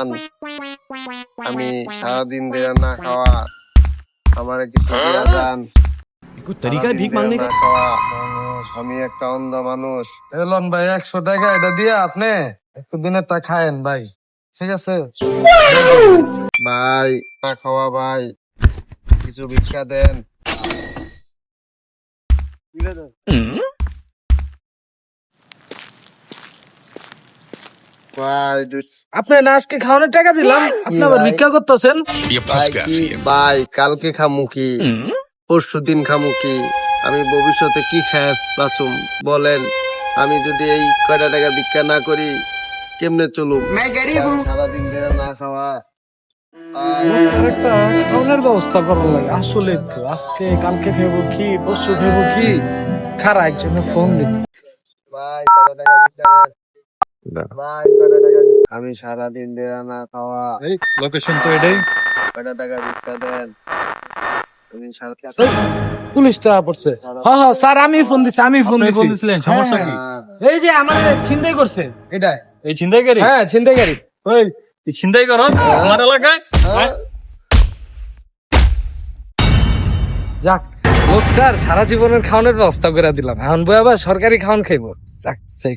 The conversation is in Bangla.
আমি সারাদিন দেয়া না খাওয়া আমার কিছু হ্যাঁ। দেন। কোন তরিকা ভিক মাংনে কা আমি একটা অন্ধ মানুষ। এলন ভাই একশো টাকা এটা দিয়ে আপনি? একটু দিনের টা খায়েন ভাই ঠিক আছে? ভাই না খাওয়া ভাই কিছু ভিক্ষা দেন। না আজকে খাওয়ানোর টাকা দিলাম? আপনি আবার ভিক্ষা করতেছেন? ভাই ভাই কালকে খামু কি? পরশু দিন খামু কি? আমি ভবিষ্যতে কি খায় বাঁচুম? বলেন। আমি যদি এই কয়টা টাকা ভিক্ষা না করি কেমনে চলুম? সারাদিন ধরে না খাওয়া। একটা খাওয়ানোর ব্যবস্থা করার লাগে। আসলে তো আজকে কালকে খাব কি পরশু খাব কি? খারা একজনের ফোন ভাই টাকা আমি সারাদিন ধরে না খাওয়া। লোকেশন তো এটাই। কয়টা টাকা ভিক্ষা দেন? পুলিশ তো পড়ছে। হ্যাঁ হ্যাঁ স্যার আমি ফোন দিছি আমি ফোন দিছি। সমস্যা কি? হ্যাঁ, এই যে আমার ছিনতাই করছে এটা। এই ছিনতাইকারী হ্যাঁ ছিনতাইকারী ওই তুই ছিনতাই করো আমার এলাকায়। হ্যাঁ? যাক লোকটার সারা জীবনের খাওয়ানোর ব্যবস্থা করে দিলাম। এখন বই আবার সরকারি খাওয়ান খাইবো। যাক সেই